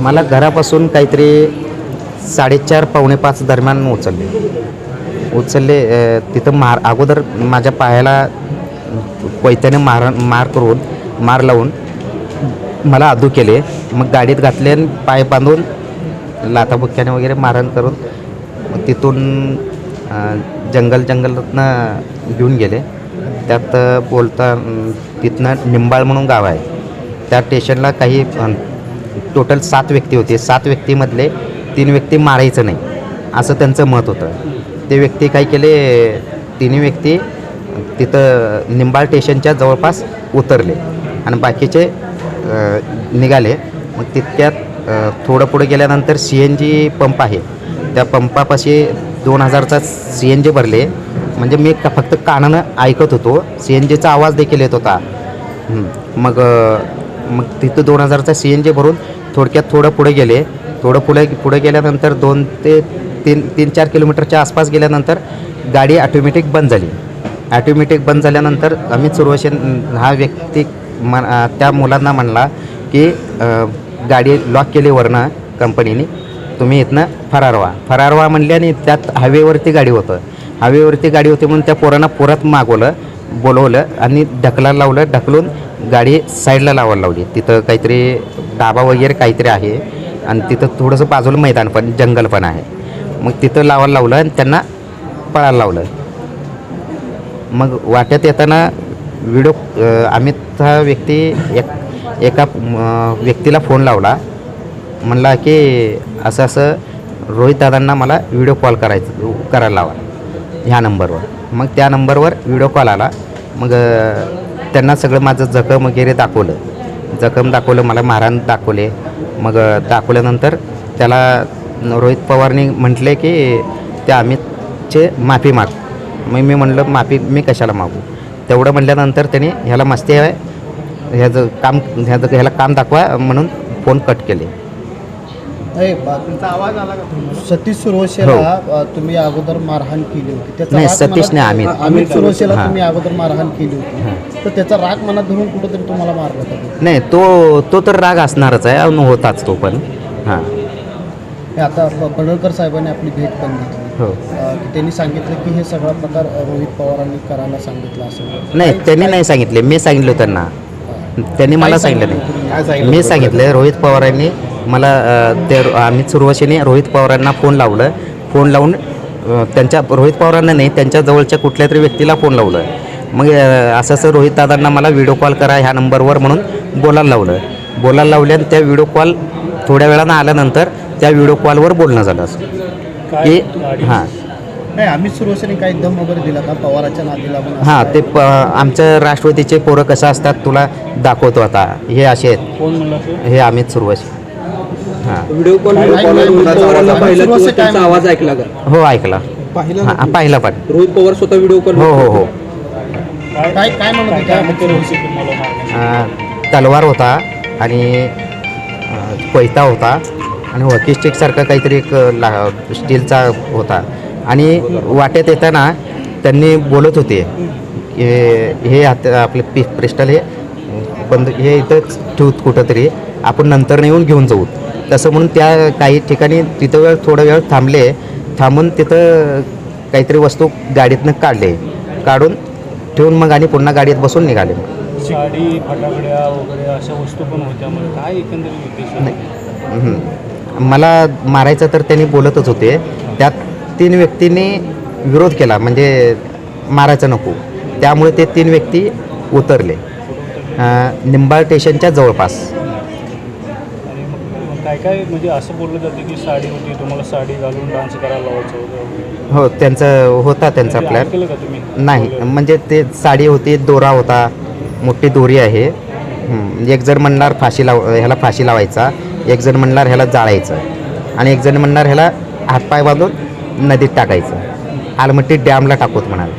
मला घरापासून काहीतरी साडेचार पावणे पाच दरम्यान उचलले. उचलले तिथं मार अगोदर माझ्या पायाला कोयत्याने मार मार करून मार लावून मला आदू केले. मग गाडीत घातले आणि पाय बांधून लाथाबुक्क्याने वगैरे मारण करून तिथून जंगल जंगलातनं घेऊन गेले. त्यात बोलता तिथनं निंबाळ म्हणून गाव आहे. त्या स्टेशनला काही टोटल सात व्यक्ती होते. सात व्यक्तीमधले तीन व्यक्ती मारायचं नाही. असं त्यांचं मत होतं. ते व्यक्ती काय केले? तिन्ही व्यक्ती तिथं निंबाळ स्टेशनच्या जवळपास उतरले आणि बाकीचे निघाले. मग तितक्यात थोडं पुढे गेल्यानंतर सी एन जी पंप आहे. त्या पंपापाशी दोन हजारचा सी एन जी भरले. म्हणजे मी का फक्त कानानं ऐकत होतो. सी एन जीचा आवाज देखील येत होता. मग मग तिथं दोन हजारचा सी एन जी भरून थोडक्यात थोडं पुढे गेले. थोडं पुढे पुढे गेल्यानंतर दोन ते तीन तीन चार किलोमीटरच्या आसपास गेल्यानंतर गाडी ॲटोमॅटिक बंद झाली. ॲटोमॅटिक बंद झाल्यानंतर अमित सुरवशन हा व्यक्ती मन त्या मुलांना म्हणला की गाडी लॉक केली वरनं कंपनीने. तुम्ही इथनं फरार व्हा. फरार व्हा म्हणल्याने आणि त्यात हायवेवरती गाडी होतं. हायवेवरती गाडी होती म्हणून त्या पोरांना परत मागवलं बोलवलं आणि ढकलायला लावलं. ढकलून गाडी साईडला लावायला लावली. तिथं काहीतरी डाबा वगैरे काहीतरी आहे. आणि तिथं थोडंसं बाजूला मैदान पण जंगल पण आहे. मग तिथं लावायला लावलं आणि त्यांना पळायला लावलं. मग वाट्यात येताना व्हिडिओ अमित हा व्यक्ती एक एका व्यक्तीला फोन लावला. म्हणला की असं असं रोहित दादांना मला व्हिडिओ कॉल करायचं करायला लावा ह्या नंबरवर मग त्या नंबरवर व्हिडिओ कॉल आला. मग त्यांना सगळं माझं जखम वगैरे दाखवलं. जखम दाखवलं मला मारहाण दाखवले. मग दाखवल्यानंतर त्याला रोहित पवारनी म्हटले की त्या अमितचे माफी माग. मग मी म्हणलं माफी मी कशाला मागू? तेवढं म्हटल्यानंतर त्याने ह्याला मस्ती आहे ह्याचं काम ह्याचं ह्याला काम दाखवा म्हणून फोन कट केले. सतीश सुरवशेला अ, तुम्ही अगोदर मारहाण केली होती. त्याचा हो. नाही, राग सतीश मनात- नाही, अमित. अमित सुरवशेला हां. तुम्ही अगोदर मारहाण केली होती. तर त्याचा राग मनात धरून कुठंतरी तुम्हाला मारलं होतं नाही तो तो तर राग असणारच आहे अन होताच तो पण. हां. हे आता पडळकर साहेबांनी आपली भेट पण घेतली. हो. त्यांनी सांगितलं की हे सगळा प्रकार रोहित पवारांनी करायला सांगितलं असं. नाही त्यांनी नाही सांगितले. मी सांगितलं त्यांना. त्यांनी मला सांगितलं नाही. मी सांगितलं रोहित पवारांनी मला ते अमित सुरवशीने रोहित पवारांना फोन लावलं. फोन लावून त्यांच्या रोहित पवारांना नाही त्यांच्या जवळच्या कुठल्या तरी व्यक्तीला फोन लावलं. मग असं असं रोहित दादांना मला व्हिडिओ कॉल करा ह्या नंबरवर म्हणून बोलायला लावलं. बोलायला लावले आणि त्या व्हिडिओ कॉल थोड्या वेळानं आल्यानंतर त्या व्हिडिओ कॉलवर बोलणं झालं असं. की हां नाही अमित सुरवशेने काही दम वगैरे दिला का? पवाराच्या नादी लागून असं हां? ते प आमचं राष्ट्रवादीचे पोरं कसं असतात तुला दाखवतो आता. हे असे आहेत. हे अमित सुरवशी हां व्हिडिओ कॉल पवारांना पाहिला आवाज ऐकला का? हो ऐकला. हां पाहिला पण. रोहित पवार स्वतः व्हिडिओ कॉल हो हो हो. काय काय म्हणत तलवार होता आणि कोयता होता आणि हॉकी स्टिकसारखा काहीतरी एक ला स्टीलचा होता. आणि वाटेत येताना त्यांनी बोलत होते की हे हात आपले पि पिस्टल हे बंद हे इथंच ठेवूत कुठंतरी. आपण नंतर येऊन घेऊन जाऊ. तसं म्हणून त्या काही ठिकाणी तिथं वेळ थोडा वेळ थांबले थांबून तिथं काहीतरी वस्तू गाडीतनं काढले काढून ठेवून मग आणि पुन्हा गाडीत बसून निघाले. साडी फटाकड्या वगैरे अशा वस्तू पण होत्या. मग काय एकंदरीत उद्देश आहे? हम्म. मला मारायचं तर त्यांनी बोलतच होते. त्यात तीन व्यक्तींनी विरोध केला म्हणजे मारायचं नको. त्यामुळे ते तीन व्यक्ती उतरले. निंबाळ स्टेशनच्या जवळपास. काय काय म्हणजे असं बोललं जातं की साडी होती तुम्हाला साडी घालून डान्स करायला लावायचं होतं? हो त्यांचं होता त्यांचा प्लॅन ऐकलं का तुम्ही? नाही म्हणजे ते साडी होती दोरा होता मोठी दोरी आहे. एक जण म्हणणार फाशी लाव ह्याला फाशी लावायचा एक जण म्हणणार ह्याला जाळायचं आणि एक जण म्हणणार ह्याला हातपाय बांधून नदीत टाकायचं. आलमट्टी डॅमला टाकूत म्हणाल.